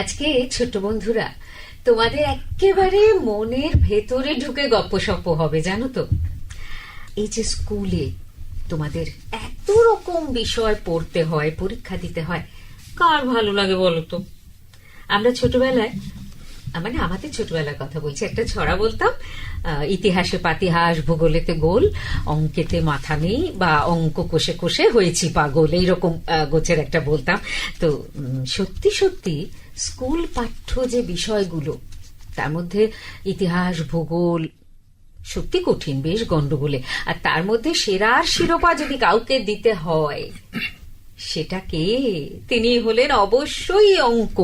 আজকে, ছোট্ট বন্ধুরা, তোমাদের একেবারে মনের ভেতরে ঢুকে গপ্পসপ্প হবে, জানো তো? এই যে স্কুলে তোমাদের এত রকম বিষয় পড়তে হয়, পরীক্ষা দিতে হয়, কার ভালো লাগে বলো তো? আমরা ছোটবেলায় মানে আমাদের ছোটবেলার কথা বলছি, একটা ছড়া বলতাম ইতিহাসে পাতিহাস, ভূগোলেতে গোল, অঙ্কেতে মাথা নেই, বা অঙ্ক কোষে কোষে হয়েছি পাগল, এইরকম গোছের একটা বলতাম। তো সত্যি সত্যি স্কুল পাঠ্য যে বিষয়গুলো, তার মধ্যে ইতিহাস, ভূগোল, সত্যি কঠিন, বেশ গন্ডগোলে। আর তার মধ্যে সেরার শিরোপা যদি কাউকে দিতে হয়, সেটা কে? তিনি হলেন অবশ্যই অঙ্ক।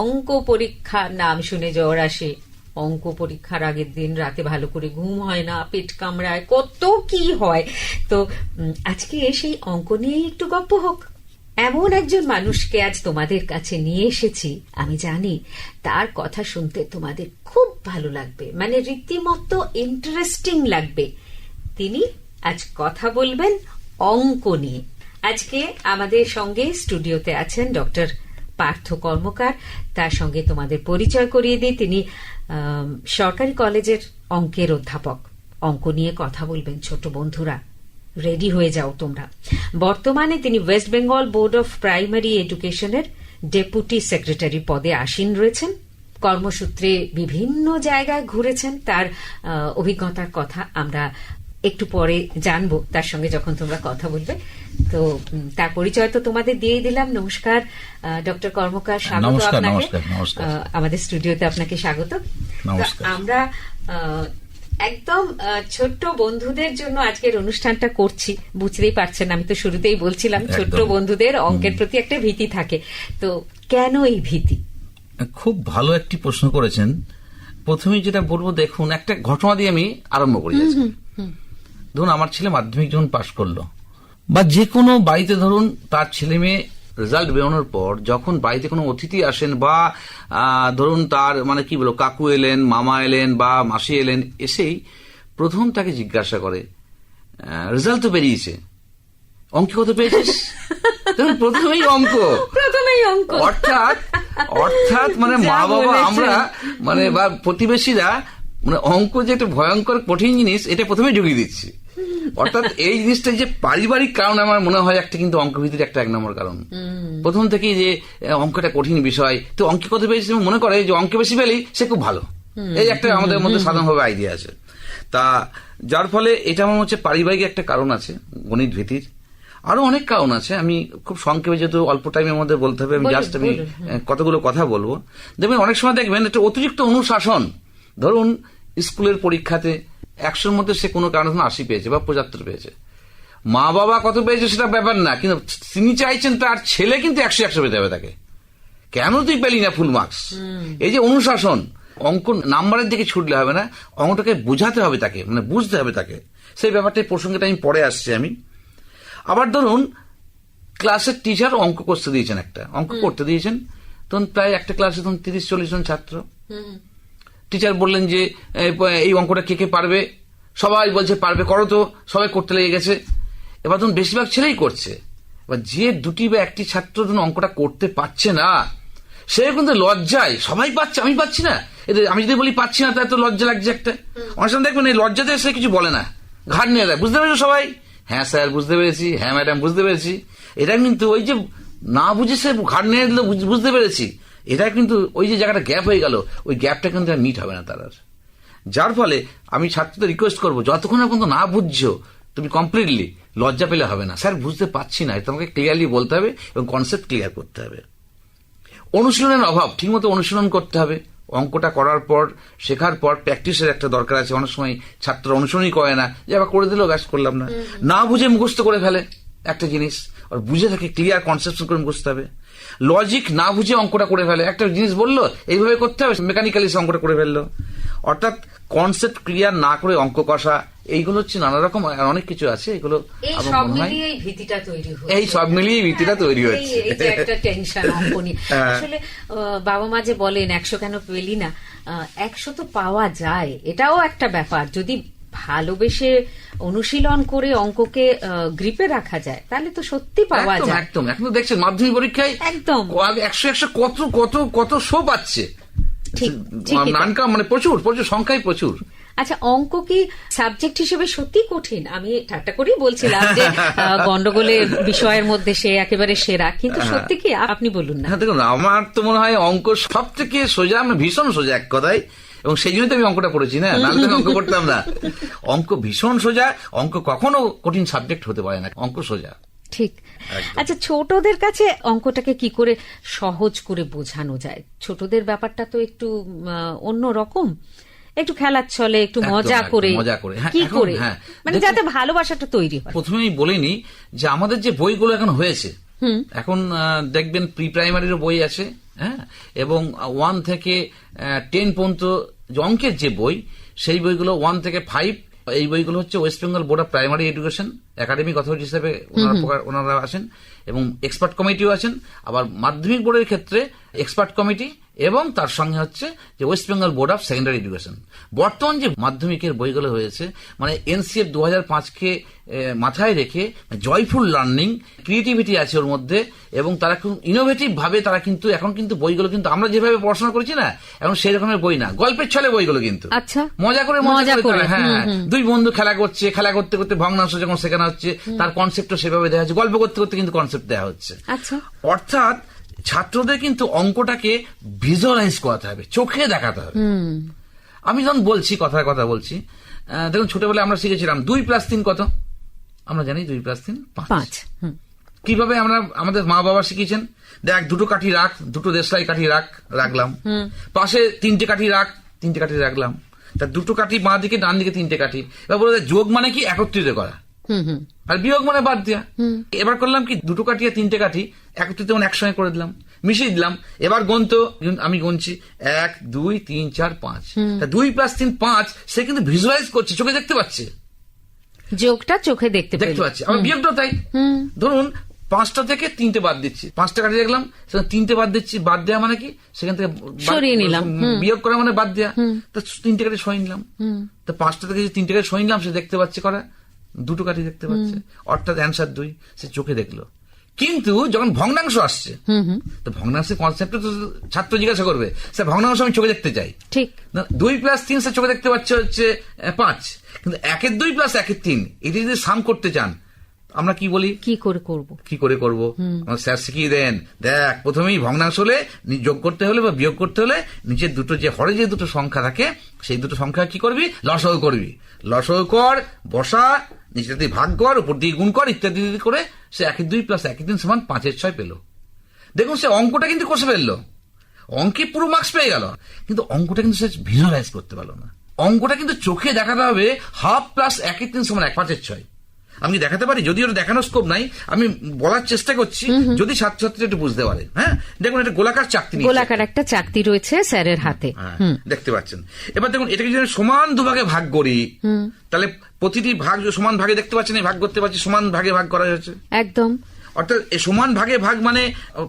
অঙ্ক পরীক্ষার নাম শুনে জ্বর আসে। অঙ্ক পরীক্ষার আগের দিন রাতে ভালো করে ঘুম হয় না, পেট কামড়ায়, কত কি হয়। তো আজকে সেই অঙ্ক নিয়েই একটু গপ্প হোক। এমন একজন মানুষকে আজ তোমাদের কাছে নিয়ে এসেছি, আমি জানি। তার কথা শুনতে তোমাদের খুব ভালো লাগবে। মানে রীতিমতো ইন্টারেস্টিং লাগবে। তিনি আজ কথা বলবেন অঙ্ক নিয়ে। আজকে আমাদের সঙ্গে স্টুডিওতে আছেন ডক্টর পার্থ কর্মকার। তার সঙ্গে তোমাদের পরিচয় করিয়ে দিই। তিনি সরকারি কলেজের অঙ্কের অধ্যাপক। অঙ্ক নিয়ে কথা বলবেন ছোট বন্ধুরা। রেডি হয়ে যাও তোমরা। বর্তমানে তিনি West Bengal Board of Primary এডুকেশনের ডেপুটি সেক্রেটারি পদে আসীন রয়েছেন। কর্মসূত্রে বিভিন্ন জায়গায় ঘুরেছেন। তার অভিজ্ঞতার কথা আমরা একটু পরে জানব। তার সঙ্গে যখন তোমরা কথা বলবে। তো তার পরিচয় তো তোমাদের দিয়েই দিলাম। নমস্কার ডক্টর কর্মকার স্বাগত আপনাকে। আমাদের স্টুডিওতে আপনাকে স্বাগত। আমরা একদম ছোট্ট বন্ধুদের জন্য আজকের অনুষ্ঠানটা করছি। বুঝতেই পারছেন আমি তো শুরুতেই বলছিলাম ছোট্ট বন্ধুদের অঙ্কের প্রতি একটা ভীতি থাকে। তো কেন এই ভীতি? খুব ভালো একটি প্রশ্ন করেছেন। প্রথমে যেটা বলব দেখুন একটা ঘটনা দিয়ে আমি আরম্ভ করি ধরুন আমার ছেলে মাধ্যমিক যখন পাশ করল বা যে কোনো বাড়িতে ধরুন তার ছেলে মেয়ে রেজাল্ট বেরোনোর পর যখন বাড়িতে কোনো অতিথি আসেন বা ধরুন তার মানে কি বলো কাকু এলেন মামা এলেন বা মাসি এলেন এসেই প্রথম তাকে জিজ্ঞাসা করে রেজাল্ট তো বেরিয়েছে। অঙ্কে কত পেয়েছিস? প্রথমেই অঙ্ক। প্রথমেই অঙ্ক। অর্থাৎ অর্থাৎ মানে মা বাবা আমরা মানে বা প্রতিবেশীরা মানে অঙ্ক যে একটা ভয়ঙ্কর কঠিন জিনিস এটা প্রথমে ঢুকিয়ে দিচ্ছি। অর্থাৎ এই জিনিসটা যে পারিবারিক কারণ আমার মনে হয় একটা কিন্তু অঙ্ক ভিত্তির একটা এক নম্বর কারণ। প্রথম থেকেই যে অঙ্কটা কঠিন বিষয় তো অঙ্কে কত পেয়েছি মনে করে যে অঙ্কে বেশি পেলেই সে খুব ভালো। এই একটা আমাদের মধ্যে সাধারণভাবে আইডিয়া আছে। তা যার ফলে এটা আমার হচ্ছে পারিবারিক একটা কারণ আছে গণিত ভীতির আরও অনেক কারণ আছে আমি খুব সংক্ষেপে যেহেতু অল্প টাইমের মধ্যে বলতে হবে আমি জাস্ট আমি কতগুলো কথা বলব। দেখবেন অনেক সময় দেখবেন একটা অতিরিক্ত অনুশাসন ধরুন স্কুলের পরীক্ষাতে একশোর মধ্যে সে কোনো কারণে আশি পেয়েছে বা পঁচাত্তর পেয়েছে। মা বাবা কত পেয়েছে সেটা ব্যাপার না কিন্তু তিনি চাইছেন তার ছেলে কিন্তু একশো একশো পেতে হবে তাকে। কেন তুই পেলি না ফুল মার্কস? এই যে অনুশাসন অঙ্ক নাম্বারের দিকে ছুটলে হবে না অঙ্কটাকে বোঝাতে হবে তাকে মানে বুঝতে হবে তাকে। সেই ব্যাপারটা প্রসঙ্গটা আমি পরে আসছি আমি। আবার ধরুন ক্লাসের টিচার অঙ্ক করতে দিয়েছেন একটা অঙ্ক করতে দিয়েছেন। তখন প্রায় একটা ক্লাসে তখন তিরিশ চল্লিশ জন ছাত্র। টিচার বললেন যে এই অঙ্কটা কে কে পারবে? সবাই বলছে পারবে করো তো সবাই করতে লেগে গেছে। এবার তখন বেশিরভাগ ছেলেই করছে। এবার যে দুটি বা একটি ছাত্র যখন অঙ্কটা করতে পারছে না সে কিন্তু লজ্জায় সবাই পাচ্ছে আমি পাচ্ছি না। এতে আমি যদি বলি পাচ্ছি না তাহলে তো লজ্জা লাগছে একটা। অনেক সময় দেখবেন এই লজ্জাতে সে কিছু বলে না। ঘাট নিয়ে দেয় বুঝতে পেরেছ সবাই? হ্যাঁ স্যার বুঝতে পেরেছি। হ্যাঁ ম্যাডাম বুঝতে পেরেছি। এটা কিন্তু ওই যে না বুঝে সে ঘাট নিয়ে দিল বুঝ- বুঝতে পেরেছি। এটা কিন্তু ওই যে জায়গাটা গ্যাপ হয়ে গেল ওই গ্যাপটা কিন্তু মিট হবে না তার আর। যার ফলে আমি ছাত্রদের রিকোয়েস্ট করব যতক্ষণ পর্যন্ত না বুঝছ তুমি কমপ্লিটলি লজ্জা পেলে হবে না। স্যার বুঝতে পারছি না তোমাকে ক্লিয়ারলি বলতে হবে এবং কনসেপ্ট ক্লিয়ার করতে হবে। অনুশীলনের অভাব ঠিকমতো অনুশীলন করতে হবে। অঙ্কটা করার পর শেখার পর প্র্যাকটিসের একটা দরকার আছে। অনেক সময় ছাত্র অনুশীলনই করে না যে আবার করে দিলেও ব্যাস করলাম না। না বুঝে মুখস্থ করে ফেলে একটা জিনিস। আর বুঝে থাকে ক্লিয়ার কনসেপশন করে মুখস্থ হবে। লজিক না বুঝে অঙ্কটা করে ফেলে। একটা জিনিস বলল এইভাবে করতে হবে মেকানিক্যালি অঙ্কটা করে ফেলল। অর্থাৎ কনসেপ্ট ক্লিয়ার না করে অঙ্ক কষা এইগুলো হচ্ছে নানা রকম অনেক কিছু আছে এগুলো এই সব মিলিয়ে ভীতিটা তৈরি হচ্ছে। আসলে বাবা মা যে বলেন একশো কেন পেলি না? একশো তো পাওয়া যায়। এটাও একটা ব্যাপার। যদি ভালোবেসে অনুশীলন করে অঙ্ককে গ্রিপে রাখা যায় তাহলে তো সত্যি পাওয়া যায়। একদম। এখন তো দেখছেন মাধ্যমিক পরীক্ষায় একদম। একশো একশো কত কত কত শো পাচ্ছে? নানকা মানে প্রচুর প্রচুর সংখ্যাই প্রচুর। আচ্ছা অঙ্ক কি সাবজেক্ট হিসেবে সত্যি কঠিন? আমি ঠাট্টা করেই বলছিলাম যে গন্ডগোলের বিষয়ের মধ্যে সে একেবারে সেরা কিন্তু সত্যি কি আপনি বলুন না। হ্যাঁ দেখুন আমার তো মনে হয় অঙ্ক সব থেকে সোজা আমি ভীষণ সোজা এক কথায়। এবং সেই জন্যই তো আমি অঙ্কটা পড়েছি না? নাহলে আমি অঙ্ক করতাম না। অঙ্ক ভীষণ সোজা অঙ্ক কখনো কঠিন সাবজেক্ট হতে পারে না অঙ্ক সোজা। ঠিক। আচ্ছা ছোটদের কাছে অঙ্কটাকে কি করে সহজ করে বোঝানো যায়? ছোটদের ব্যাপারটা তো একটু অন্য রকম। একটু খেলার ছলে একটু মজা করে। মজা করে। হ্যাঁ, কি করে? হ্যাঁ। মানে যাতে ভালোবাসাটা তৈরি হয়। প্রথমেই বলিনি যে আমাদের যে বইগুলো এখন হয়েছে এখন দেখবেন প্রি প্রাইমারিরও বই আছে হ্যাঁ? এবং ওয়ান থেকে টেন পর্যন্ত যে অঙ্কের যে বই সেই বইগুলো ওয়ান থেকে ফাইভ এই বইগুলো হচ্ছে West Bengal Board of Primary Education academic authority হিসেবে ওনারা ওনারা আছেন এবং এক্সপার্ট কমিটিও আছেন। আবার মাধ্যমিক বোর্ডের ক্ষেত্রে এক্সপার্ট কমিটি এবং তার সঙ্গে হচ্ছে যে West Bengal Board of Secondary Education বর্তমান যে মাধ্যমিকের বইগুলো হয়েছে মানে এনসিএফ দু হাজার পাঁচকে মাথায় রেখে জয়ফুল লার্নিং ক্রিয়েটিভিটি আছে ওর মধ্যে এবং তারা খুব ইনোভেটিভ ভাবে তারা কিন্তু এখন কিন্তু বইগুলো কিন্তু আমরা যেভাবে পড়াশোনা করেছি না এখন সেই রকমের বই না। গল্পের ছলে বইগুলো কিন্তু। আচ্ছা। মজা করে মজা করে হ্যাঁ। হ্যাঁ। দুই বন্ধু খেলা করছে খেলা করতে করতে ভগ্নাংশ যখন শেখানো হচ্ছে তার কনসেপ্টও সেভাবে দেওয়া হচ্ছে গল্প করতে করতে কিন্তু কনসেপ্ট দেওয়া হচ্ছে। আচ্ছা। অর্থাৎ ছাত্রদের কিন্তু অঙ্কটাকে ভিজুয়ালাইজ করাতে হবে চোখে দেখাতে হবে। আমি যখন বলছি কথার কথা বলছি দেখুন ছোটবেলায় আমরা শিখেছিলাম দুই প্লাস তিন কত? আমরা জানি দুই প্লাস তিন পাঁচ। কীভাবে আমরা আমাদের মা বাবা শিখিয়েছেন দেখ দুটো কাঠি রাখ দুটো দেশলাই কাঠি রাখ রাখলাম। পাশে তিনটে কাঠি রাখ তিনটে কাঠি রাখলাম। তা দুটো কাঠি বাঁ দিকে ডান দিকে তিনটে কাঠি। এবার বলে যোগ মানে কি? একত্রিত করা। হুম হুম। আর বিয়োগ মানে বাদ দেওয়া এবার করলাম কি দুটো কাঠি আর তিনটে কাঠি একত্রিত মানে একসঙ্গে করে দিলাম। মিশিয়ে দিলাম। এবার গন্ত আমি গুনছি এক দুই তিন চার পাঁচ। দুই প্লাস তিন পাঁচ সে কিন্তু ভিজুয়ালাইজ করছে চোখে দেখতে পাচ্ছে। যোগটা চোখে দেখতে দেখতে পাচ্ছি। আমার বিয়োগটা তাই। ধরুন পাঁচটা থেকে তিনটে বাদ দিচ্ছি। পাঁচটা কাটি দেখলাম সেখানে তিনটে বাদ দিচ্ছি বাদ দেওয়া মানে কি? সেখান থেকে সরিয়ে নিলাম, বিয়োগ করা মানে বাদ দেওয়া তা তিনটে কাটি সই নিলাম। তা পাঁচটা থেকে যে তিনটে কাটি সই নিলাম সে দেখতে পাচ্ছে করা দুটো কাঠি দেখতে পাচ্ছে। অর্থাৎ অ্যান্সার দুই সে চোখে দেখল। কিন্তু যখন ভগ্নাংশ আসছে তো ভগ্নাংশের কনসেপ্ট তো ছাত্র জিজ্ঞাসা করবে স্যার ভগ্নাংশ আমি চোখে দেখতে চাই। ঠিক। না, দুই প্লাস তিন সে চোখে দেখতে পাচ্ছে হচ্ছে পাঁচ। কিন্তু একের দুই প্লাস একের তিন এটি যদি সাম করতে চান আমরা কি বলি? কি করে করব? কি করে করব? আমার স্যার শিখিয়ে দেন। দেখ প্রথমেই ভগ্নাংশ হলে যোগ করতে হলে বা বিয়োগ করতে হলে নিচের দুটো যে হরে যে দুটো সংখ্যা থাকে সেই দুটো সংখ্যা কি করবি? লসও করবি। লসও কর বসা নিচে দিয়ে ভাগ কর উপর দিয়ে গুণ কর ইত্যাদি ইত্যাদি করে সে একের দুই প্লাস একের তিন সমান পাঁচের ছয় পেল। দেখুন সে অঙ্কটা কিন্তু কষে ফেলল। অঙ্কে পুরো মার্কস পেয়ে গেল। কিন্তু অঙ্কটা কিন্তু সে ভিজুয়ালাইজ করতে পারল না। অঙ্কটা কিন্তু চোখে দেখাতে হবে হাফ প্লাস একের তিন সমান এক পাঁচের ছয়। আমি কি দেখাতে পারি? যদি ওটা দেখানোর স্কোপ নাই আমি বলার চেষ্টা করছি যদি ছাত্রছাত্রী একটু বুঝতে পারে। হ্যাঁ? দেখুন এটা গোলাকার চাকতি গোলাকার একটা চাকতি রয়েছে স্যারের হাতে। হ্যাঁ, দেখতে পাচ্ছেন। এবার দেখুন এটাকে যদি সমান দুভাগে ভাগ করি তাহলে প্রতিটি ভাগ সমান ভাগে দেখতে পাচ্ছেন এই ভাগ করতে পারছি সমান ভাগে ভাগ করা হয়েছে। একদম। অর্থাৎ সমান ভাগে ভাগ মানে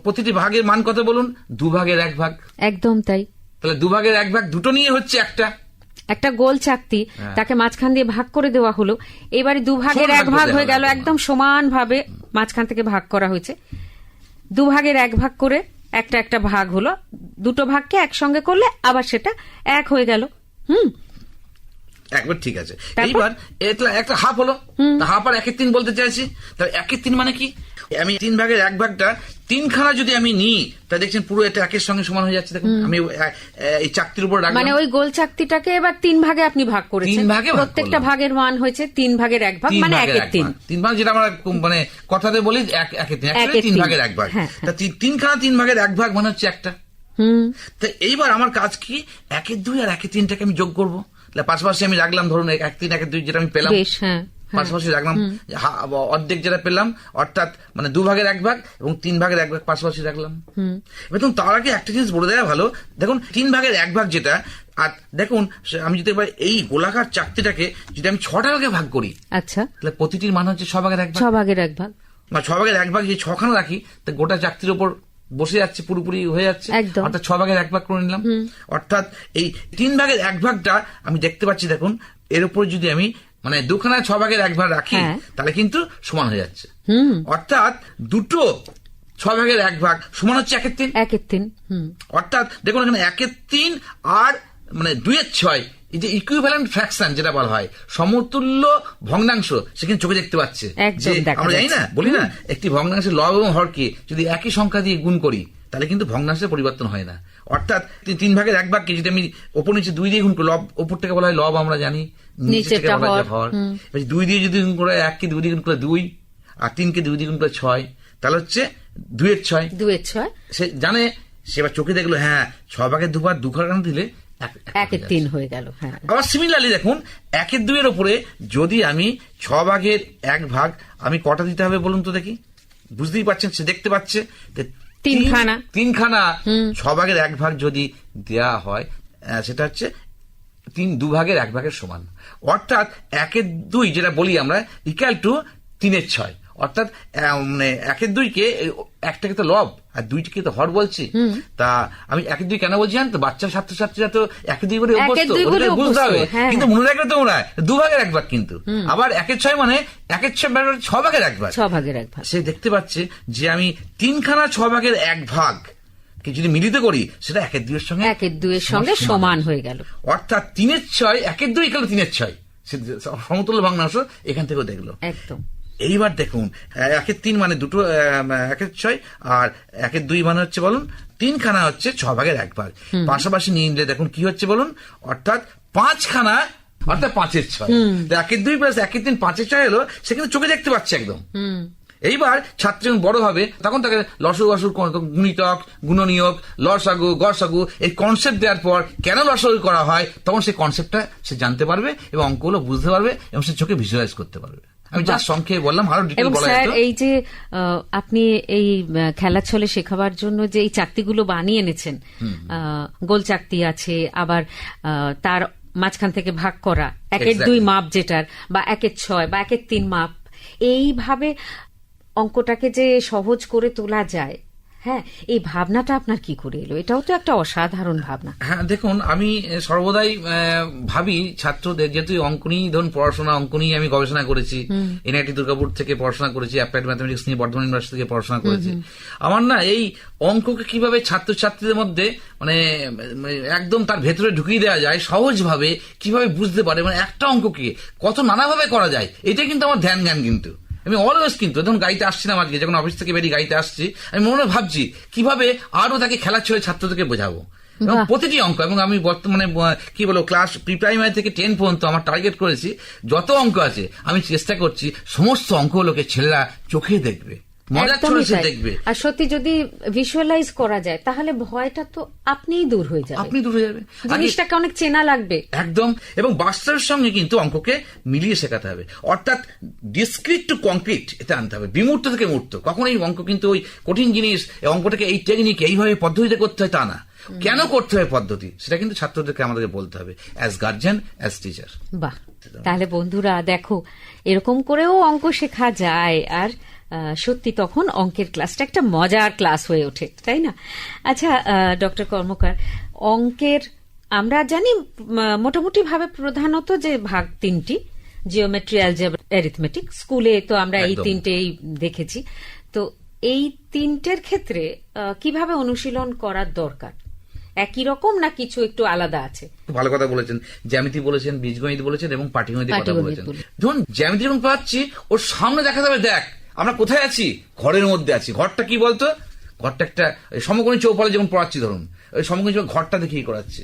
প্রতিটি ভাগের মান কত বলুন? দু ভাগের এক ভাগ। একদম তাই। তাহলে দুভাগের এক ভাগ দুটো নিয়ে হচ্ছে একটা। একটা গোল চাকতি হ্যাঁ। তাকে মাঝখান দিয়ে ভাগ করে দেওয়া হলো। এবারে দু ভাগের এক ভাগ হয়ে গেল একদম সমান ভাবে মাঝখান থেকে ভাগ করা হয়েছে। দু ভাগের এক ভাগ করে একটা একটা ভাগ হলো। দুটো ভাগকে একসঙ্গে করলে আবার সেটা এক হয়ে গেল। হুম। একবার ঠিক আছে? এইবার একটা হাফ হলো। হাফ আর একের তিন বলতে চাইছি। তাহলে একের তিন মানে কি? আমি তিন ভাগের এক ভাগটা তিনখানা যদি আমি নিই তা দেখছেন পুরো এটা একের সঙ্গে সমান হয়ে যাচ্ছে। দেখুন আমি এই চাকতির উপর মানে ওই গোল চাকতিটাকে এবার তিন ভাগে আপনি ভাগ করেছেন। তিন ভাগে প্রত্যেকটা ভাগের মান হয়েছে তিন ভাগের এক ভাগ মানে একের এক তিন। তিন ভাগ যেটা আমরা মানে কথাতে বলি এক একের তিন। তিন। ভাগের এক ভাগ। হ্যাঁ, তা তিনখানা তিন ভাগের এক ভাগ মানে হচ্ছে একটা। হুম। তো এইবার আমার কাজ কি? একের দুই আর একের তিনটাকে আমি যোগ করব? তাহলে পাশাপাশি আমি রাখলাম ধরুন এক তিন একের দুই যেটা আমি পেলাম। বেশ হ্যাঁ। পাশাপাশি রাখলাম অর্ধেক যেটা পেলাম অর্থাৎ মানে দু ভাগের এক ভাগ এবং তিন ভাগের এক ভাগ পাশাপাশি রাখলাম। এবার দেখুন তার আগে একটা জিনিস বলে দেওয়া ভালো। দেখুন তিন ভাগের এক ভাগ যেটা আর দেখুন আমি যদি এবার এই গোলাকার চাকতিটাকে যদি আমি ছটা ভাগে ভাগ করি আচ্ছা। তাহলে প্রতিটির মান হচ্ছে ছ ভাগের এক ছ ভাগ ভাগের এক ভাগ। মানে ছ ভাগের এক ভাগ যে ছখানা রাখি তা গোটা চাকতির উপর বসে যাচ্ছে পুরোপুরি হয়ে যাচ্ছে। অর্থাৎ ছ ভাগের এক ভাগ করে নিলাম। অর্থাৎ এই তিন ভাগের এক ভাগটা আমি দেখতে পাচ্ছি দেখুন এর উপর যদি আমি মানে দুখানা ছ ভাগের এক ভাগ রাখি হ্যাঁ। তাহলে কিন্তু সমান হয়ে যাচ্ছে। অর্থাৎ দুটো ছ ভাগের এক ভাগ সমান হচ্ছে একের তিন। একের তিন অর্থাৎ দেখুন এখানে একের তিন আর মানে দুইয়ের ছয় এই যে ইকুইভ্যালেন্ট ফ্র্যাকশন যেটা বলা হয় সমতুল্য ভগ্নাংশ সেখানে চোখে দেখতে পাচ্ছে। যে আমরা জানি না বলি না একটি ভগ্নাংশের লব এবং হরকে যদি একই সংখ্যা দিয়ে গুণ করি তাহলে কিন্তু ভগ্নাংশের পরিবর্তন হয় না। অর্থাৎ তিন- ভাগের এক ভাগকে যদি আমি ওপর নিচে দুই দিয়ে গুণ করি লব ওপর থেকে বলা হয় লব আমরা জানি নিচেরটা হর, দুই দিয়ে যদি গুণ করে এককে দুই দিয়ে গুণ করে দুই আর তিনকে দুই দিয়ে গুণ করে ছয় তাহলে হচ্ছে দুইয়ের ছয়। দুয়ের ছয়। সে জানে সে এবার চোখে দেখল হ্যাঁ ছ ভাগের দুবার দু ভাগ দিলে? এক- এক একের তিন হয়ে গেল হ্যাঁ। আবার সিমিলারলি দেখুন একের দুইয়ের উপরে যদি আমি ছ ভাগের এক ভাগ আমি কটা দিতে হবে বলুন তো দেখি? বুঝতেই পারছেন সে দেখতে পাচ্ছে তিন- তিনখানা। তিনখানা। ছ ভাগের এক ভাগ যদি দেয়া হয় সেটা হচ্ছে তিন দু ভাগের এক ভাগের সমান। অর্থাৎ একের দুই যেটা বলি আমরা ইকাল টু তিনের ছয়। অর্থাৎ মানে একের দুইকে একটাকে তো লব আর দুইটিকে তো হর বলছি। তা আমি একের দুই কেন বলছি জানেন তো বাচ্চা ছাত্রছাত্রীরা তো একের দুই অভ্যস্ত ওদেরকে বুঝতে হবে। হ্যাঁ, কিন্তু মনে রাখলে তো ওরা দু ভাগের এক ভাগ কিন্তু। আবার একের ছয় মানে একের ছয় মানে ছ ভাগের এক ভাগ। ছ ভাগের এক ভাগ। সে দেখতে পাচ্ছে যে আমি তিনখানা ছ ভাগের এক ভাগ কে যদি মিলিত করি সেটা একের দুইয়ের সঙ্গে একের দুইয়ের সঙ্গে সমান হয়ে গেল। অর্থাৎ তিনের ছয় একের দুই একাল তিনের ছয়। সমতুল্য ভগ্নাংশ এখান থেকেও দেখল। একদম। এইবার দেখুন একের তিন মানে দুটো একের ছয় আর একের দুই মানে হচ্ছে বলুন তিনখানা হচ্ছে ছ ভাগের এক ভাগ। পাশাপাশি নিয়ে নিলে দেখুন কি হচ্ছে বলুন অর্থাৎ পাঁচখানা অর্থাৎ পাঁচের ছয়। একের দুই প্লাস একের তিন পাঁচের ছয় এলো সেখানে চোখে দেখতে পাচ্ছে একদম। এইবার ছাত্র যখন বড় হবে তখন তাকে লসু গসুর গুণিতক গুণনীয়ক লসাগু গসাগু এই কনসেপ্ট দেওয়ার পর কেন লসাগু করা হয় তখন সেই কনসেপ্টটা সে জানতে পারবে এবং অঙ্কগুলো বুঝতে পারবে এবং সে চোখে ভিজুয়ালাইজ করতে পারবে। আমি যা সংক্ষেপে বললাম আরও বলা স্যার এই যে আপনি এই খেলার ছলে শেখাবার জন্য যে এই চাকতিগুলো বানিয়ে এনেছেন আহ, গোল চাকতি আছে আবার তার মাঝখান থেকে ভাগ করা একের. দুই মাপ যেটার বা একের ছয় বা একের তিন মাপ এইভাবে অঙ্কটাকে যে সহজ করে তোলা যায় হ্যাঁ এই ভাবনাটা আপনার কি করে এলো? এটাও তো একটা অসাধারণ ভাবনা। হ্যাঁ দেখুন আমি সর্বদাই ভাবি ছাত্রদের যেহেতু অঙ্ক নিয়েই ধরুন পড়াশোনা অঙ্ক নিয়ে আমি গবেষণা করেছি। এনআইটি দুর্গাপুর থেকে পড়াশোনা করেছি অ্যাপ্লাইড ম্যাথমেটিক্স নিয়ে বর্ধমান ইউনিভার্সিটি থেকে পড়াশোনা করেছি। আমার না এই অঙ্ককে কীভাবে ছাত্রছাত্রীদের মধ্যে মানে মানে একদম তার ভেতরে ঢুকিয়ে দেওয়া যায় সহজভাবে কীভাবে বুঝতে পারে মানে একটা অঙ্ককে কত নানাভাবে করা যায় এটা কিন্তু আমার ধ্যান জ্ঞান কিন্তু। আমি অলওয়েজ কিন্তু যখন গাড়িতে আসছিলাম আজকে যখন অফিস থেকে বেরিয়ে গাড়িতে আসছি আমি মনে ভাবছি কীভাবে আরও তাকে খেলার ছেলে ছাত্রদেরকে বোঝাবো? এবং প্রতিটি অঙ্ক এবং আমি বর্তমানে কি বলব ক্লাস প্রি প্রাইমারি থেকে টেন পর্যন্ত আমার টার্গেট করেছি যত অঙ্ক আছে আমি চেষ্টা করছি সমস্ত অঙ্কগুলোকে ছেলেরা চোখে দেখবে। একদমই। দেখবে। আর সত্যি যদি ভিজুয়ালাইজ করা যায় তাহলে ভয়টা তো আপনিই দূর হয়ে যাবে। আপনি দূরে যাবে। জিনিসটাকে অনেক চেনা লাগবে। একদম এবং বাস্তবের সঙ্গে কিন্তু অঙ্ককে মিলিয়ে শেখাতে হবে। অর্থাৎ ডিসক্রিট টু কংক্রিট এটা আনতে হবে। বিমূর্ত থেকে মূর্ত কখন এই অঙ্ক কিন্তু ওই কঠিন জিনিস অঙ্কটাকে এই টেকনিক এইভাবে পদ্ধতিতে করতে হয় তা না। কেন করতে হয় পদ্ধতি? সেটা কিন্তু ছাত্রদেরকে আমাদেরকে বলতে হবে অ্যাজ গার্জেন অ্যাজ টিচার বাহ তাহলে বন্ধুরা দেখো এরকম করেও অঙ্ক শেখা যায়। আর সত্যি তখন অঙ্কের ক্লাসটা একটা মজার ক্লাস হয়ে ওঠে তাই না? আচ্ছা ডক্টর কর্মকার অঙ্কের আমরা জানি মোটামুটি ভাবে প্রধানত যে ভাগ তিনটি জিওমেট্রি অ্যালজেব্রা অ্যারিথমেটিক স্কুলে তো আমরা এই তিনটেই দেখেছি। তো এই তিনটের ক্ষেত্রে কীভাবে অনুশীলন করার দরকার? একই রকম না কিছু একটু আলাদা আছে? ভালো কথা বলেছেন। জ্যামিতি বলেছেন বীজগণিত বলেছেন এবং পাটিগণিতের কথা পাটিগণিত বলেছেন। বলে। ধরুন জ্যামিতি যখন পাচ্ছি ওর সামনে দেখা যাবে দেখ আমরা কোথায় আছি? ঘরের মধ্যে আছি। ঘরটা কি বলতো? ঘরটা একটা সমকোণী চৌপালে যেমন পড়াচ্ছি ধরুন ওই সমকোণী চৌপাল ঘরটা দেখিয়ে করাচ্ছে।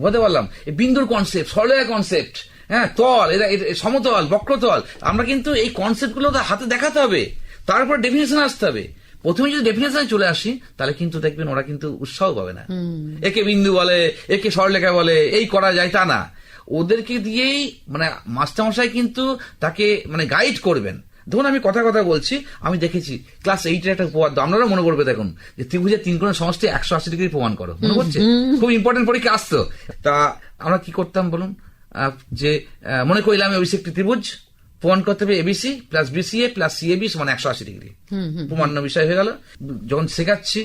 বুঝতে পারলাম? এই বিন্দুর কনসেপ্ট সরলের কনসেপ্ট হ্যাঁ তল এরা সমতল বক্রতল আমরা কিন্তু এই কনসেপ্টগুলো হাতে দেখাতে হবে। তারপর ডেফিনেশন আসতে হবে। প্রথমে যদি ডেফিনেশনে চলে আসি তাহলে কিন্তু দেখবেন ওরা কিন্তু উৎসাহ পাবে না। একে বিন্দু বলে একে সরলেখা বলে এই করা যায় তা না। ওদেরকে দিয়েই মানে মাস্টারমশাই কিন্তু তাকে মানে গাইড করবেন। ধরুন আমি কথা কথা বলছি আমি দেখেছি ক্লাস এইটের একটা উপপাদ্য আপনারা মনে করবে দেখুন যে ত্রিভুজের তিন কোণের সমষ্টি একশো আশি ডিগ্রি প্রমাণ করো মনে করছে খুব ইম্পর্টেন্ট পরীক্ষা আসতো। তা আমরা কি করতাম বলুন? যে মনে করলাম অভিষেক ত্রিভুজ প্রমাণ করতে হবে ABC plus BCA plus CAB সমান একশো আশি ডিগ্রি। প্রমাণ্য বিষয় হয়ে গেল। যখন শেখাচ্ছি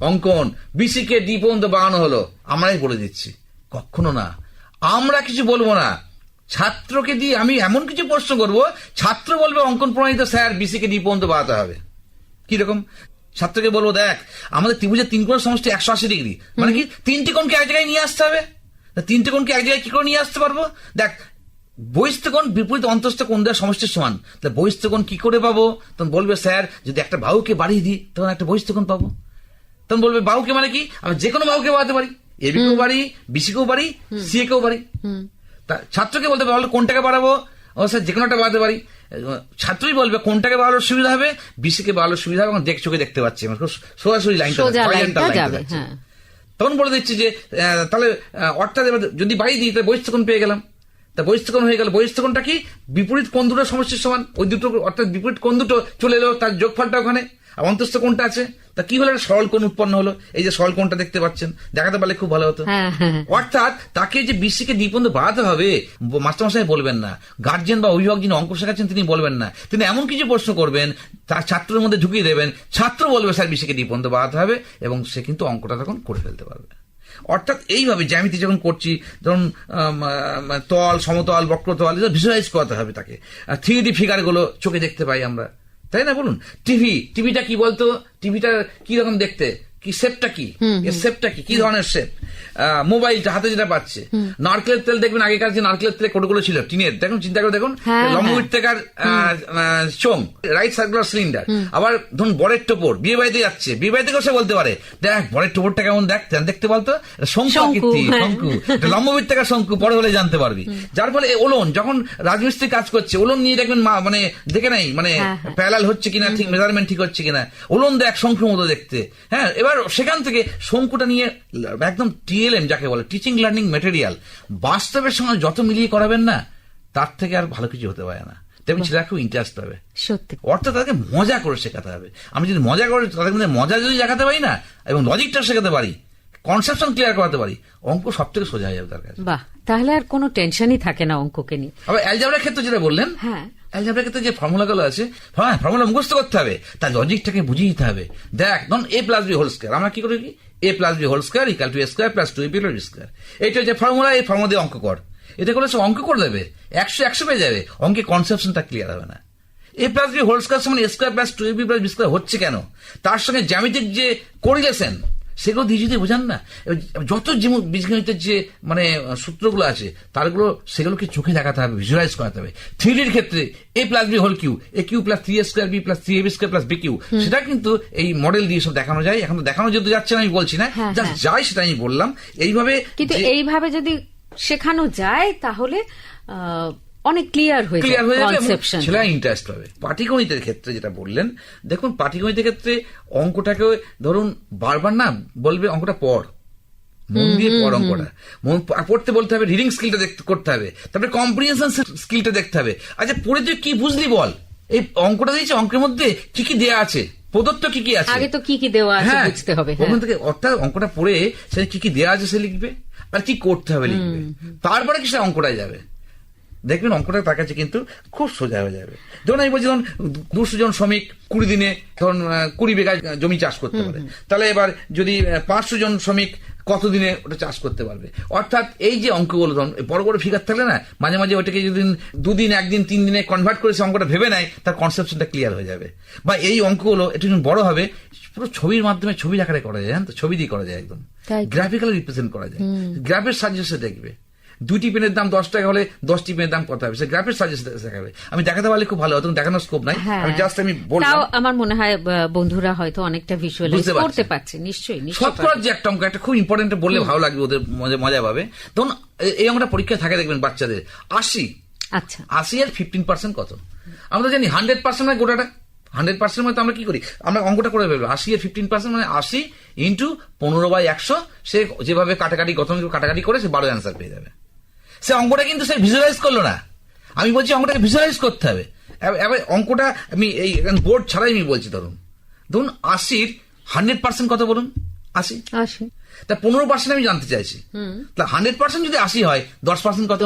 অঙ্কন বিসি কে ডি পর্যন্ত বানানো হলো আমরাই বলে দিচ্ছি কখনো না। আমরা কিছু বলব না। ছাত্রকে দিয়ে আমি এমন কিছু প্রশ্ন করব ছাত্র বলবে অঙ্কন প্রণালীতে স্যার বিসিকে ডি পর্যন্ত বাড়াতে হবে। কীরকম ছাত্রকে বলব দেখ আমাদের ত্রিভুজের তিন কোণের সমষ্টি একশো আশি ডিগ্রি। মানে কি? তিনটি কোণকে এক জায়গায় নিয়ে আসতে হবে? তা তিনটে কোণকে এক জায়গায় কি করে নিয়ে আসতে পারব? দেখ বহিস্থ কোণ বিপরীত অন্তস্থ কোণ দেওয়ার সমষ্টির সমান। তাহলে বহিস্থ কোণ কি করে পাবো? তখন বলবে স্যার যদি একটা বাহুকে বাড়িয়ে দিই তখন একটা বহিস্থ কোণ পাবো। তখন বলবে বাহুকে মানে কি? আমি যে কোনো বাহুকে বাড়াতে পারি। এবিকেও বাড়ি বিসিকেও বাড়ি সিএ কেও বাড়ি। ছাত্রকে বলতে পারলে কোনটাকে বাড়াবো? স্যার যে কোনোটা বাড়াতে পারি। ছাত্রই বলবে কোনটাকে বাড়ানোর সুবিধা হবে বিসিকে বাড়ানোর সুবিধা হবে এবং দেখ চোখে দেখতে পাচ্ছি সোজাসুজি লাইনটা। হ্যাঁ। তখন বলে দিচ্ছি যে তাহলে অর্থাৎ এবার যদি বাড়িয়ে দিই তাহলে বহিস্থকোণ পেয়ে গেলাম। তা বহিস্থকোণ হয়ে গেল। বহিস্থকোণটা কি? বিপরীত কোণ দুটো সমষ্টির সমান। ওই দুটো অর্থাৎ বিপরীত কোণ দুটো চলে এলো তার যোগফলটা ওখানে। অন্তস্থ কোনটা আছে। তা কি হলো? একটা সরল কোণ উৎপন্ন হলো। এই যে সরল কোণটা দেখতে পাচ্ছেন দেখাতে পারলে খুব ভালো হতো। হ্যাঁ হ্যাঁ অর্থাৎ তাকে যে বিসিকে দ্বিপন্দ বাড়াতে হবে মাস্টারমশাই বলবেন না। গার্জেন বা অভিভাবক যিনি অঙ্ক শেখাচ্ছেন তিনি বলবেন না। তিনি এমন কিছু প্রশ্ন করবেন তার ছাত্রের মধ্যে ঢুকিয়ে দেবেন। ছাত্র বলবে স্যার বিসিকে দ্বিপন্দ বাড়াতে হবে। এবং সে কিন্তু অঙ্কটা তখন করে ফেলতে পারবে। অর্থাৎ এইভাবে জ্যামিতি যখন করছি ধরুন তল সমতল বক্রতল এগুলো ভিজুয়ালাইজ করাতে হবে তাকে। থ্রি ডি ফিগারগুলো চোখে দেখতে পাই আমরা। তাই না বলুন? টিভি টিভিটা কি বলতো? টিভিটা কি রকম দেখতে? কি শেপটা কি? এর শেপটা কি? কি ধরনের শেপ মোবাইলটা হাতে যেটা পাচ্ছে। নারকেলের তেল দেখবেন আগেকার যে নারকেলের তেলে কতগুলো ছিল? টিনের। দেখুন চিন্তা করে দেখুন। হ্যাঁ, লম্ববৃত্তাকার চোং রাইট সার্কুলার সিলিন্ডার আবার ধরুন বরের টোপর। বিয়ে বাড়িতে যাচ্ছে। বিয়ে বাড়িতে সে বলতে পারে দেখ বরের টোপরটা কেমন দেখ দেখ, দেখতে বলতো? শঙ্কু শঙ্কু, হ্যাঁ। শঙ্কু। লম্ববৃত্তাকার শঙ্কু পরে হলে জানতে পারবি। যার ফলে ওলন যখন রাজমিস্ত্রি কাজ করছে ওলন নিয়ে দেখবেন মা- মানে দেখে নাই? মানে হ্যাঁ, হ্যাঁ। হচ্ছে কিনা ঠিক মেজারমেন্ট ঠিক হচ্ছে কিনা? ওলন দেখ শঙ্কুর মতো দেখতে। হ্যাঁ এবার সেখান থেকে শঙ্কুটা নিয়ে একদম টিএলএম যাকে বলে টিচিং লার্নিং মেটেরিয়াল বাস্তবের সঙ্গে যত মিলিয়ে করাবেন না তার থেকে আর ভালো কিছু হতে পারে না। তেমনি খুব ইন্টারেস্ট পাবে। সত্যি। অর্থাৎ তাদেরকে মজা করে শেখাতে হবে। আমি যদি মজা করে তাদের মধ্যে মজা যদি দেখাতে পারি না এবং লজিকটা শেখাতে পারি কনসেপশন ক্লিয়ার করাতে পারি অঙ্ক সব থেকে সোজা হয়ে যাবে তার কাছে। বাহ তাহলে আর কোনো টেনশনই থাকে না অঙ্ককে নিয়ে। আবার অ্যালজাবরার ক্ষেত্রে যেটা বললেন হ্যাঁ। অ্যালজাবরার ক্ষেত্রে যে ফর্মুলাগুলো আছে হ্যাঁ ফর্মুলা মুখস্থ করতে হবে। তার লজিকটাকে বুঝিয়ে দিতে হবে। দেখ ধরুন a plus b whole square আমরা কি করি কি? A plus b whole square equal to a square plus two b plus square এইটা যে ফর্মুলা এই ফর্মুলা দিয়ে অঙ্ক কর। এটা করলে সে অঙ্ক করে দেবে। একশো একশো পেয়ে যাবে। অঙ্কে কনসেপশনটা ক্লিয়ার হবে না। A plus b whole square সমান a square plus two b plus b square হচ্ছে কেন? তার সঙ্গে জ্যামিতিক যে কোরিলেশন সেগুলো দিয়ে যদি বোঝান না যত যেমন বীজগণিতের যে মানে সূত্রগুলো আছে তারগুলো সেগুলোকে চোখে দেখাতে হবে ভিজুয়ালাইজ করাতে হবে। থ্রিডির ক্ষেত্রে a plus b whole cube a cube plus three a square b plus three a b square plus b cube সেটা কিন্তু এই মডেল দিয়ে সব দেখানো যায়। এখন তো দেখানো যেহেতু যাচ্ছে না আমি বলছি না যা জাস্ট হ্যাঁ। যাই সেটা আমি বললাম। এইভাবে কিন্তু এইভাবে যদি শেখানো যায় তাহলে আহ, অনেক ক্লিয়ার হয়ে ক্লিয়ার হয়ে যাবে ছেলেরা ইন্টারেস্ট পাবে। পাটিগণিতের ক্ষেত্রে যেটা বললেন দেখুন পাটিগণিতের ক্ষেত্রে অঙ্কটাকে ধরুন বারবার না বলবে অঙ্কটা পড়। মন দিয়ে পড় অঙ্কটা। মন পড়তে বলতে হবে রিডিং স্কিলটা দেখতে করতে হবে। তারপরে কম্প্রিহেনশন স্কিলটা দেখতে হবে। আচ্ছা পড়ে তুই কি বুঝলি বল? এই অঙ্কটা দিয়েছে অঙ্কের মধ্যে কি কি দেয়া আছে? প্রদত্ত কি কি আছে? আগে তো কি কি দেওয়া আছে হ্যাঁ, বুঝতে হবে হ্যাঁ। ওখান থেকে অর্থাৎ অঙ্কটা পড়ে সে কি কি দেওয়া আছে সে লিখবে আর কি করতে হবে লিখবে। তারপরে কি সে অঙ্কটায় যাবে? দেখবেন অঙ্কটা তার কাছে কিন্তু খুব সোজা হয়ে যাবে। ধরুন আমি বলছি ধরুন দুশো জন শ্রমিক কুড়ি দিনে ধরুন কুড়ি বিঘা জমি চাষ করতে পারে। তাহলে এবার যদি পাঁচশো জন শ্রমিক কতদিনে ওটা চাষ করতে পারবে? অর্থাৎ এই যে অঙ্কগুলো ধরুন বড় বড় ফিগার থাকলে না মাঝে মাঝে ওটাকে যদি দুদিন একদিন তিন দিনে কনভার্ট করে সে অঙ্কটা ভেবে নেয় তার কনসেপশনটা ক্লিয়ার হয়ে যাবে। বা এই অঙ্কগুলো একটু যখন বড় হবে পুরো ছবির মাধ্যমে ছবি আকারে করা যায় জানেন তো? ছবি দিয়ে করা যায় একদম। গ্রাফিক্যালি রিপ্রেজেন্ট করা যায়। গ্রাফের সাহায্যে সে দেখবে। দুটি পেনের দাম দশ টাকা হলে দশটি পেনের দাম কত হবে? সে গ্রাফের সাহায্যে সে দেখাবে। আমি দেখাতে পারলে খুব ভালো হতো দেখানোর স্কোপ নাই। হ্যাঁ। আমি জাস্ট আমি বললাম। আমার মনে হয় বন্ধুরা হয়তো অনেকটা ভিজুয়ালাইজ। করতে পারছে। নিশ্চয়ই নিশ্চয়ই শতকরার যে একটা অঙ্ক একটা খুব ইম্পর্টেন্ট বললে ভালো লাগবে ওদের মজা পাবে। তখন এই অঙ্কটা পরীক্ষা থাকে দেখবেন বাচ্চাদের। আশি। আচ্ছা। আশি আর ফিফটিন পার্সেন্ট কত? আমরা জানি হান্ড্রেড পার্সেন্ট হয় গোটাটা। হান্ড্রেড পার্সেন্ট মধ্যে আমরা কি করি? আমরা অঙ্কটা করে ফেলব। আশি আর ফিফটিন পার্সেন্ট মানে আশি ইন্টু পনেরো বাই একশো। সে যেভাবে কাটাকাটি গঠন কাটাকাটি করে সে বারো অ্যান্সার পেয়ে যাবে। সে অঙ্কটা কিন্তু সে ভিজুয়ালাইজ করল না। আমি বলছি অঙ্কটাকে ভিজুয়ালাইজ করতে হবে। এবার- অঙ্কটা আমি এই বোর্ড ছাড়াই আমি বলছি ধরুন। ধরুন আশির হান্ড্রেড পার্সেন্ট কত বলুন? আশি? আসে তা পনেরো পার্সেন্ট আমি জানতে চাইছি। তা হান্ড্রেড পার্সেন্ট যদি আশি হয় দশ পার্সেন্ট কত?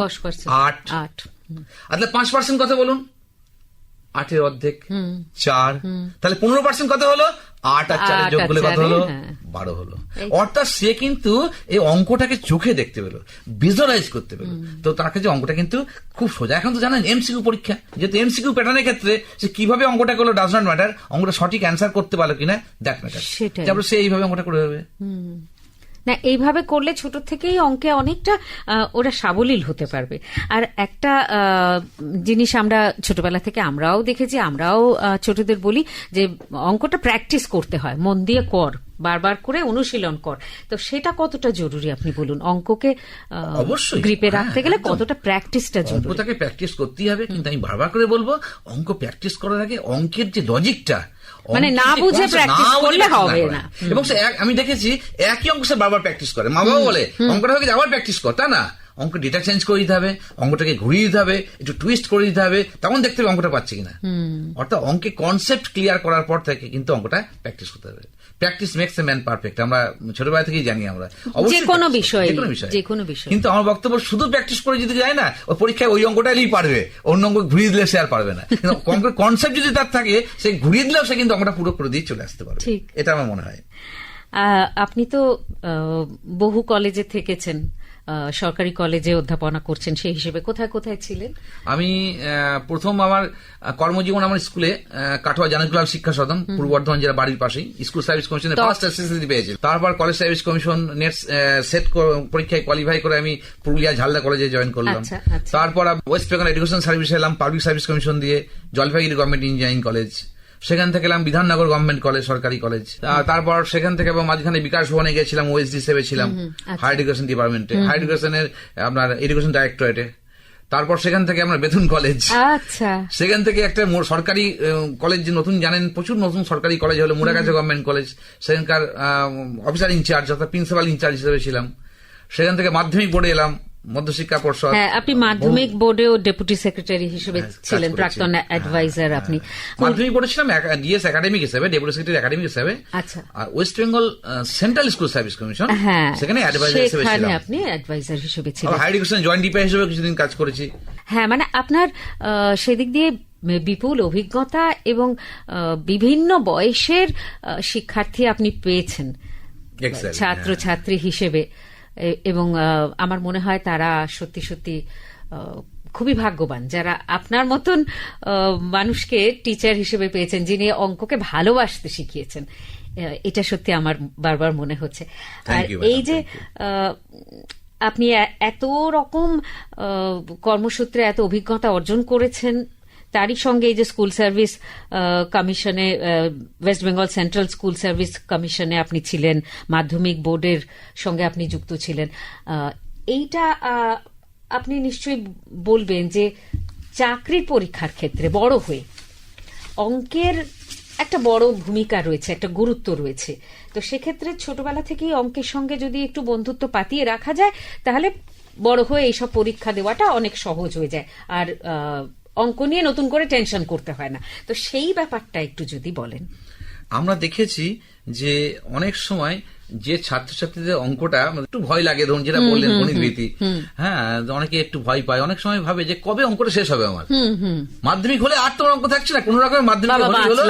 আট। আট। আর তাহলে পাঁচ পার্সেন্ট কত বলুন? আটের অর্ধেক। হুম। চার। তাহলে পনেরো পার্সেন্ট কত হলো? আট আর চারের যোগ করলে কত হলো? হ্যাঁ। বারো হলো। অর্থাৎ সে কিন্তু এই অঙ্কটাকে চোখে দেখতে পেল ভিজুয়ালাইজ করতে পেল। তো তার কাছে অঙ্কটা কিন্তু খুব সোজা। এখন তো জানেন এমসিকিউ পরীক্ষা। যেহেতু এমসিকিউ প্যাটার্নের ক্ষেত্রে সে কীভাবে অঙ্কটা করল ডাজ নট ম্যাটার অঙ্কটা সঠিক অ্যান্সার করতে পারল কিনা দ্যাট ম্যাটার। তারপরে সে এইভাবে অঙ্কটা করে দেবে। না এইভাবে করলে ছোট থেকেই অঙ্কে অনেকটা ওরা সাবলীল হতে পারবে। আর একটা জিনিস আমরা ছোটবেলা থেকে আমরাও দেখেছি আমরাও ছোটদের বলি যে অঙ্কটা প্র্যাকটিস করতে হয় মন দিয়ে কর বারবার করে অনুশীলন কর। তো সেটা কতটা জরুরি আপনি বলুন? অঙ্ককে অবশ্যই। গ্রিপে হ্যাঁ, রাখতে গেলে কতটা প্র্যাকটিসটা জরুরি? অঙ্কটাকে প্র্যাকটিস করতেই হবে কিন্তু আমি বারবার করে বলব অঙ্ক প্র্যাকটিস করার আগে অঙ্কের যে লজিকটা মানে না বুঝে প্র্যাকটিস করলে হবে না। এবং সে আমি দেখেছি একই অঙ্ক সে বারবার প্র্যাকটিস করে। মা বাবা বলে অঙ্কটা হয়ে গেছে আবার প্র্যাকটিস কর তা না? অঙ্ক ডেটা চেঞ্জ করে দিতে হবে অঙ্কটাকে ঘুরিয়ে দিতে হবে একটু টুইস্ট করে দিতে হবে তখন দেখতে হবে অঙ্কটা পাচ্ছে কিনা। অর্থাৎ অঙ্কে কনসেপ্ট ক্লিয়ার করার পর থেকে কিন্তু অঙ্কটা প্র্যাকটিস করতে হবে। Practice makes a man perfect আমরা ছোটবেলা থেকেই জানি আমরা। অবশ্যই কোনো বিষয় যে কোনো বিষয়ে। যে কোনো বিষয়ে। কিন্তু আমার বক্তব্য শুধু প্র্যাকটিস করে যদি যায় না ও পরীক্ষায় ওই অঙ্কটাই পারবে অন্য অঙ্ক ঘুরিয়ে দিলে সে আর পারবে না। কিন্তু অঙ্কের কনসেপ্ট যদি তার থাকে সে ঘুরিয়ে দিলেও সে কিন্তু অঙ্কটা পুরো করে দিয়ে চলে আসতে পারবে। এটা আমার মনে হয়। আপনি তো বহু কলেজে থেকেছেন। সরকারি কলেজে অধ্যাপনা করছেন সেই হিসেবে। কোথায় কোথায় ছিলেন? আমি প্রথম আমার কর্মজীবন আমার স্কুলে কাঠোয়া কাটোয়া জানাকুলাল শিক্ষা সদন পূর্ব বর্ধমান জেলা বাড়ির পাশেই। স্কুল সার্ভিস কমিশনের ফার্স্ট এসএসসি পেয়েছি তারপর college service commission NET SET পরীক্ষায় কোয়ালিফাই করে আমি পুরুলিয়া ঝালদা কলেজে জয়েন করলাম। আচ্ছা, আচ্ছা। তারপর ওয়েস্ট বেঙ্গল এডুকেশন সার্ভিস এলাম পাবলিক সার্ভিস কমিশন দিয়ে জলপাইগুড়ি গভর্নমেন্ট ইঞ্জিনিয়ারিং কলেজ সেখান থেকে এলাম বিধাননগর গভর্নমেন্ট কলেজ সরকারি কলেজ। তারপর সেখান থেকে আবার মাঝখানে বিকাশ ভবনে গেছিলাম ওএসডি হিসেবে ছিলাম। হায়ার এডুকেশন ডিপার্টমেন্টে হায়ার এডুকেশনের আপনার এডুকেশন ডাইরেক্টরেটে তারপর সেখান থেকে আমরা বেথুন কলেজ। আচ্ছা। সেখান থেকে একটা সরকারি কলেজ যে নতুন জানেন প্রচুর নতুন সরকারি কলেজ হলো মুরাগাছা গভর্নমেন্ট কলেজ সেখানকার অফিসার ইনচার্জ অর্থাৎ প্রিন্সিপাল ইনচার্জ হিসেবে ছিলাম। সেখান থেকে মাধ্যমিক বোর্ডে এলাম। মধ্যশিক্ষা পর্ষদ হ্যাঁ আপনি মাধ্যমিক বোর্ডেও ডেপুটি সেক্রেটারি হিসেবে হ্যাঁ, ছিলেন প্রাক্তন অ্যাডভাইজার আপনি। মাধ্যমিক বোর্ডে ছিলাম ডিএস একাডেমিক হিসেবে ডেপুটি সেক্রেটারি একাডেমিক হিসেবে। আচ্ছা। আর West Bengal central school service commission হ্যাঁ সেখানে অ্যাডভাইজার হিসেবে ছিলাম। আপনি অ্যাডভাইজার হিসেবে ছিলেন। হায়ার এডুকেশন জয়েন্ট হিসেবে কিছুদিন কাজ করেছি। হ্যাঁ মানে আপনার সেদিক দিয়ে বিপুল অভিজ্ঞতা এবং বিভিন্ন বয়সের শিক্ষার্থী আপনি পেয়েছেন। ছাত্র হ্যাঁ। ছাত্রী হিসেবে। এবং আমার মনে হয় তারা সত্যি সত্যি খুবই ভাগ্যবান। যারা আপনার মতন মানুষকে টিচার হিসেবে পেয়েছেন যিনি অঙ্ককে ভালোবাসতে শিখিয়েছেন এটা সত্যি আমার বারবার মনে হচ্ছে। আর এই যে আপনি এত রকম কর্মসূত্রে এত অভিজ্ঞতা অর্জন করেছেন তারই সঙ্গে এই যে স্কুল সার্ভিস কমিশনে West Bengal central school service কমিশনে আপনি ছিলেন, মাধ্যমিক বোর্ডের সঙ্গে আপনি যুক্ত ছিলেন। এইটা আপনি নিশ্চয়ই বলবেন যে চাকরির পরীক্ষার ক্ষেত্রে বড় হয়ে অঙ্কের একটা বড় ভূমিকা রয়েছে, একটা গুরুত্ব রয়েছে। তো সেক্ষেত্রে ছোটবেলা থেকেই অঙ্কের সঙ্গে যদি একটু বন্ধুত্ব পাতিয়ে রাখা যায়, তাহলে বড় হয়ে এইসব পরীক্ষা দেওয়াটা অনেক সহজ হয়ে যায়। আর অঙ্ক নিয়ে নতুন করে টেনশন করতে হয় না। তো সেই ব্যাপারটা একটু যদি বলেন। আমরা দেখেছি যে অনেক সময় যে ছাত্রছাত্রীদের অঙ্কটা একটু ভয় লাগে ধরুন যেটা বললেন গণিত ভীতি হ্যাঁ অনেকে একটু ভয় পায়। অনেক সময় ভাবে যে কবে অঙ্কটা শেষ হবে আমার? হুম হুম। মাধ্যমিক হলে আর তোমার অঙ্ক থাকছে না কোন রকমের মাধ্যমিক হলো।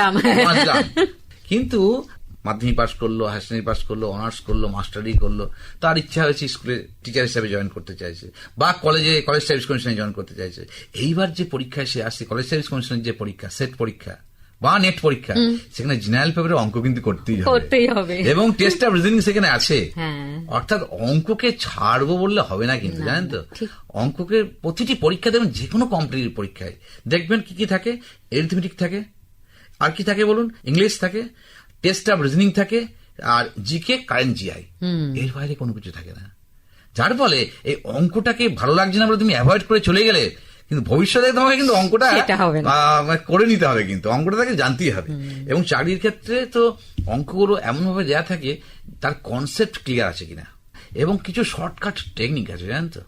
কিন্তু মাধ্যমিক পাস করল হায়ার সেকেন্ডারি পাস করল অনার্স করল মাস্টারি করল। তার ইচ্ছা হয়েছে স্কুলে টিচার হিসেবে জয়েন করতে চাইছে বা কলেজে কলেজ সার্ভিস কমিশনে জয়েন করতে চাইছে। এইবার যে পরীক্ষায় সে আসছে কলেজ সার্ভিস কমিশনের যে পরীক্ষা সেট পরীক্ষা বা নেট পরীক্ষা সেখানে জেনারেল পেপারে অঙ্ক কিন্তু করতেই হবে। হবে। এবং টেস্ট অফ রিজনিং সেখানে আছে। হ্যাঁ। অর্থাৎ অঙ্ককে ছাড়বো বললে হবে না কিন্তু জানেন তো? অঙ্ককে প্রতিটি পরীক্ষা দেবেন যে কোনো কম্পিটিটিভ পরীক্ষায়। দেখবেন কি কি থাকে? এরিথমেটিক থাকে। আর কি থাকে বলুন? ইংলিশ থাকে। টেস্ট অফ রিজনিং থাকে আর জিকে কারেন্ট জিআই এর বাইরে কোনো কিছু থাকে না। যার ফলে এই অঙ্কটাকে ভালো লাগছে না বলে তুমি অ্যাভয়েড করে চলে গেলে কিন্তু ভবিষ্যতে তোমাকে কিন্তু অঙ্কটা হবে মানে করে নিতে হবে কিন্তু অঙ্কটা তাকে জানতেই হবে। এবং চাকরির ক্ষেত্রে তো অঙ্কগুলো এমনভাবে দেওয়া থাকে তার কনসেপ্ট ক্লিয়ার আছে কিনা। এবং কিছু শর্টকাট টেকনিক আছে জানেন তো?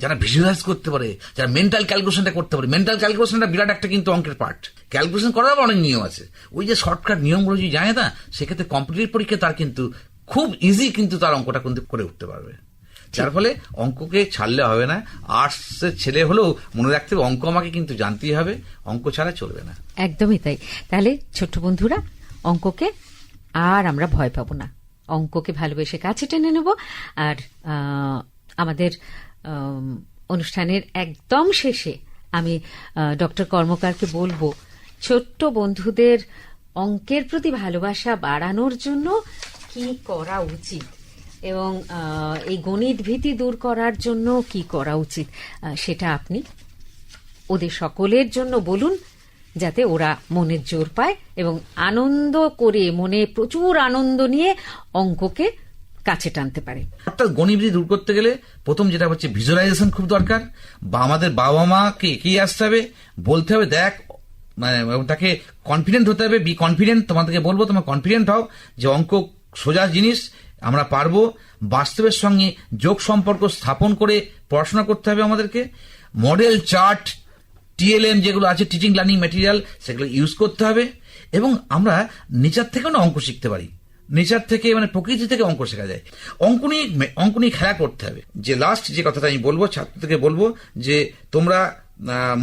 যারা ভিজুয়ালাইজ করতে পারে যারা মেন্টাল ক্যালকুলেশনটা করতে পারে মেন্টাল ক্যালকুলেশনটা বিরাট একটা কিন্তু অঙ্কের পার্ট ক্যালকুলেশন করার অনেক নিয়ম আছে। ওই যে শর্টকাট নিয়মগুলো যদি জানে না সেক্ষেত্রে কম্পিটিটিভ পরীক্ষা তার কিন্তু খুব ইজি কিন্তু তার অঙ্কটা কিন্তু করে উঠতে পারবে। যার ফলে অঙ্ককে ছাড়লে হবে না। আর্টসের ছেলে হলেও মনে রাখতে হবে অঙ্ক আমাকে কিন্তু জানতেই হবে অঙ্ক ছাড়া চলবে না। একদমই তাই। তাহলে ছোট্ট বন্ধুরা অঙ্ককে আর আমরা ভয় পাবো না। অঙ্ককে ভালোবেসে কাছে টেনে নেব। আর আমাদের আম, অনুষ্ঠানের একদম শেষে আমি ডক্টর কর্মকারকে বলব, ছোট্ট বন্ধুদের অঙ্কের প্রতি ভালোবাসা বাড়ানোর জন্য কি করা উচিত? এবং এই গণিত ভীতি দূর করার জন্য কি করা উচিত? সেটা আপনি ওদের সকলের জন্য বলুন, যাতে ওরা মনের জোর পায় এবং আনন্দ করে, মনে প্রচুর আনন্দ নিয়ে অঙ্ককে কাছে টানতে পারে। অর্থাৎ গণিবৃদ্ধি দূর করতে গেলে প্রথম যেটা হচ্ছে ভিজুয়ালাইজেশন খুব দরকার। বা আমাদের বাবা মাকে এগিয়ে আসতে হবে, বলতে হবে, দেখ মানে তাকে কনফিডেন্ট হতে হবে বি কনফিডেন্ট তোমাদেরকে বলব, তোমার কনফিডেন্ট হও যে অঙ্ক সোজা জিনিস, আমরা পারব। বাস্তবের সঙ্গে যোগ সম্পর্ক স্থাপন করে পড়াশোনা করতে হবে আমাদেরকে। মডেল চার্ট টিএলএম যেগুলো আছে টিচিং লার্নিং ম্যাটেরিয়াল সেগুলো ইউজ করতে হবে। এবং আমরা নেচার থেকেও অঙ্ক শিখতে পারি। নেচার থেকে মানে প্রকৃতি থেকে অঙ্ক শেখা যায়। অঙ্ক নিয়ে অঙ্ক নিয়ে খেলা করতে হবে। যে লাস্ট যে কথাটা আমি বলব, ছাত্রদেরকে বলব, যে তোমরা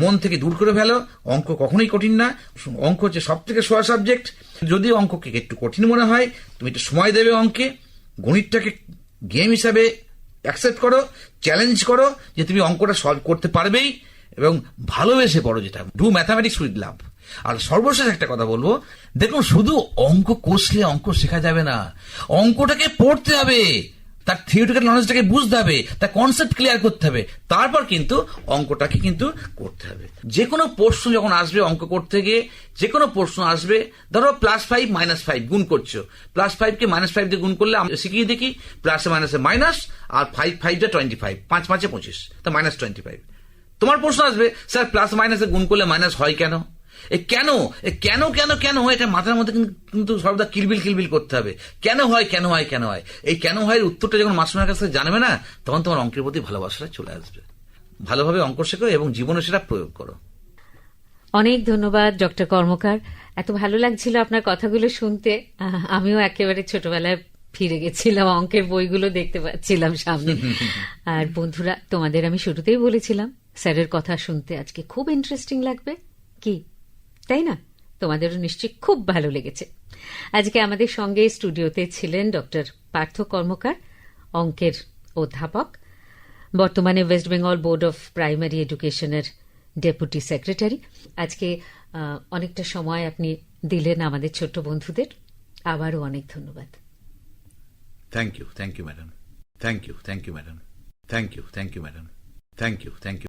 মন থেকে দূর করে ফেলো। অঙ্ক কখনোই কঠিন না। অঙ্ক হচ্ছে সব থেকে সোয়া সাবজেক্ট যদি অঙ্ককে একটু কঠিন মনে হয়, তুমি একটু সময় দেবে অঙ্কে। গণিতটাকে গেম হিসাবে অ্যাকসেপ্ট করো চ্যালেঞ্জ করো, যে তুমি অঙ্কটা সলভ করতে পারবেই এবং ভালোবেসে পড়ো যেটা। ডু ম্যাথামেটিক্স উইথ লাভ আর সর্বশেষ একটা কথা বলব। দেখুন, শুধু অঙ্ক কষলে অঙ্ক শেখা যাবে না। অঙ্কটাকে পড়তে হবে। তার থিওরিটিক্যাল নলেজটাকে বুঝতে হবে। তার কনসেপ্ট ক্লিয়ার করতে হবে। তারপর কিন্তু অঙ্কটাকে কিন্তু করতে হবে। যে কোনো প্রশ্ন যখন আসবে অঙ্ক করতে গিয়ে যে কোনো প্রশ্ন আসবে, ধরো প্লাস ফাইভ মাইনাস ফাইভ গুণ করছ। প্লাস ফাইভকে মাইনাস ফাইভ দিয়ে গুণ করলে আমি শিখিয়ে দেখি প্লাসে মাইনাসে মাইনাস আর ফাইভ ফাইভটা টোয়েন্টি ফাইভ পাঁচ, পাঁচে পঁচিশ। তা মাইনাস টোয়েন্টি ফাইভ তোমার প্রশ্ন আসবে, স্যার প্লাস মাইনাসে গুণ করলে মাইনাস হয় কেন? এ কেন? এ কেন কেন কেন এটা মাথার মধ্যে কিন্তু- সর্বদা কিলবিল কিলবিল করতে হবে। কেন হয় কেন হয় কেন হয়? এই কেন হয় উত্তরটা যখন মাস্টারের কাছে জানবে না তখন তোমার অঙ্কের প্রতি ভালোবাসাটা চলে আসবে। ভালোভাবে অঙ্ক শেখো এবং জীবনে সেটা প্রয়োগ করো। অনেক ধন্যবাদ ডক্টর কর্মকার। এত ভালো লাগছিল আপনার কথাগুলো শুনতে। আমিও একেবারে ছোটবেলায় ফিরে গেছিলাম অঙ্কের বইগুলো দেখতে পাচ্ছিলাম সামনে। আর বন্ধুরা তোমাদের আমি শুরুতেই বলেছিলাম স্যারের কথা শুনতে আজকে খুব ইন্টারেস্টিং লাগবে। কি? তাই না? তোমাদেরও নিশ্চয়ই খুব ভালো লেগেছে। আজকে আমাদের সঙ্গে স্টুডিওতে ছিলেন ডক্টর পার্থ কর্মকার, অঙ্কের অধ্যাপক, বর্তমানে West Bengal board of primary এডুকেশনের ডেপুটি সেক্রেটারি। আজকে অনেকটা সময় আপনি দিলেন আমাদের ছোট্ট বন্ধুদের। আবারও অনেক ধন্যবাদ। Thank you thank you madam thank you thank you madam thank you thank you madam thank you thank you